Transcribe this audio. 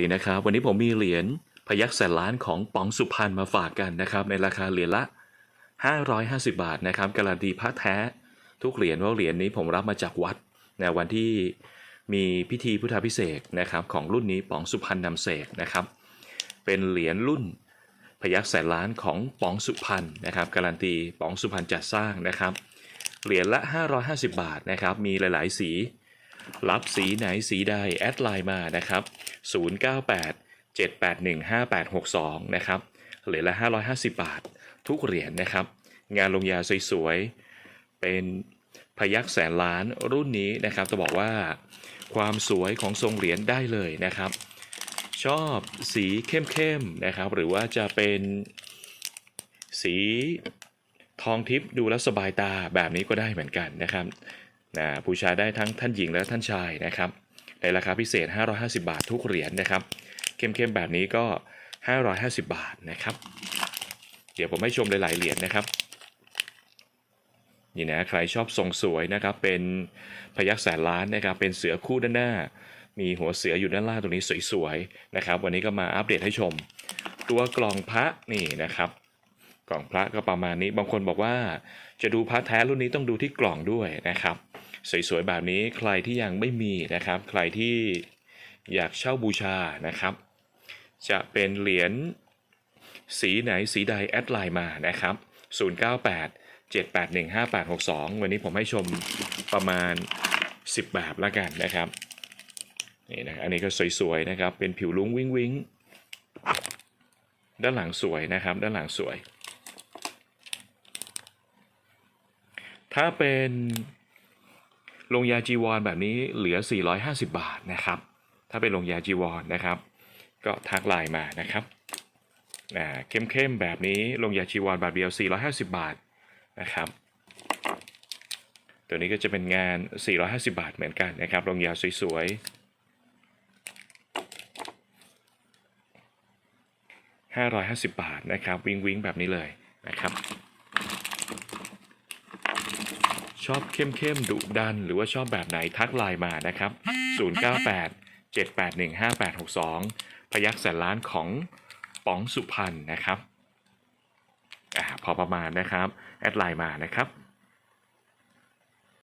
ดีนะครับ วันนี้ผมมีเหรียญพยักแสนล้านของป๋องสุพรรณมาฝากกันนะครับ ในราคาเหรียญละ 550 บาทนะครับการันตีพระแท้ ทุกเหรียญว่าเหรียญนี้ผมรับมาจากวัดในวันที่มีพิธีพุทธาพิเศษนะครับของรุ่นนี้ป๋องสุพรรณนำเสกนะครับ เป็นเหรียญรุ่นพยักแสนล้านของป๋องสุพรรณนะครับ การันตีป๋องสุพรรณจัดสร้างนะครับ เหรียญละ 550 บาทนะครับ มีหลาย ๆ สี รับสีไหนสีใดแอดไลน์มานะครับ 098 781 5862 นะครับเหรียญละ 550 บาท ทุกเหรียญนะครับ งานลงยาสวยๆ เป็นพยักแสนล้านรุ่นนี้นะครับจะบอกว่าความสวยของทรงเหรียญได้เลยนะครับ ชอบสีเข้มๆนะครับ หรือว่าจะเป็นสีทองทิพย์ดูแล้วสบายตาแบบนี้ก็ได้เหมือนกันนะครับ นะบูชาได้ทั้งท่านหญิงและท่านชายนะครับในราคาพิเศษ 550 บาททุกเหรียญนะครับเข้มๆแบบนี้ก็ 550 บาทนะครับ เดี๋ยวผมให้ชมหลายๆเหรียญนะครับนี่นะใครชอบทรงสวยนะครับเป็นพยักแสนล้านนะครับเป็นเสือคู่ด้านหน้า มีหัวเสืออยู่ด้านล่างตรงนี้สวยๆนะครับ วันนี้ก็มาอัปเดตให้ชม ตัวกล่องพระนี่นะครับกล่องพระก็ประมาณนี้ บางคนบอกว่าจะดูพระแท้รุ่นนี้ต้องดูที่กล่องด้วยนะครับ สวยๆแบบนี้ใครที่ยังไม่มีนะครับ ใครที่อยากเช่าบูชานะครับ จะเป็นเหรียญสีไหนสีใดแอดไลน์มานะครับ 098 781 5862 วันนี้ผมให้ชมประมาณ 10 แบบแล้วกันนะครับนี่นะอันนี้ก็สวยๆนะครับ เป็นผิวลุ้งวิ้งวิ้งด้านหลังสวยนะครับ ด้านหลังสวย ถ้าเป็น ลงยาจีวรแบบนี้เหลือ 450 บาทนะครับ ถ้าเป็นลงยาจีวรนะครับ ก็ทักไลน์มานะครับอ่าเข้มๆแบบนี้ลงยาจีวรแบบเดียว 450 บาทนะครับตัวนี้ก็จะเป็นงาน 450 บาทเหมือนกันนะครับลงยาสวยๆ550 บาทนะครับ วิงวิงแบบนี้เลยนะครับ ชอบเข้มเข้มดุดัน หรือว่าชอบแบบไหนทักไลน์มานะครับ 098 781 5862 พยักแสนล้านของป๋องสุพรรณนะครับอ่าพอประมาณนะครับ แอดไลน์มานะครับ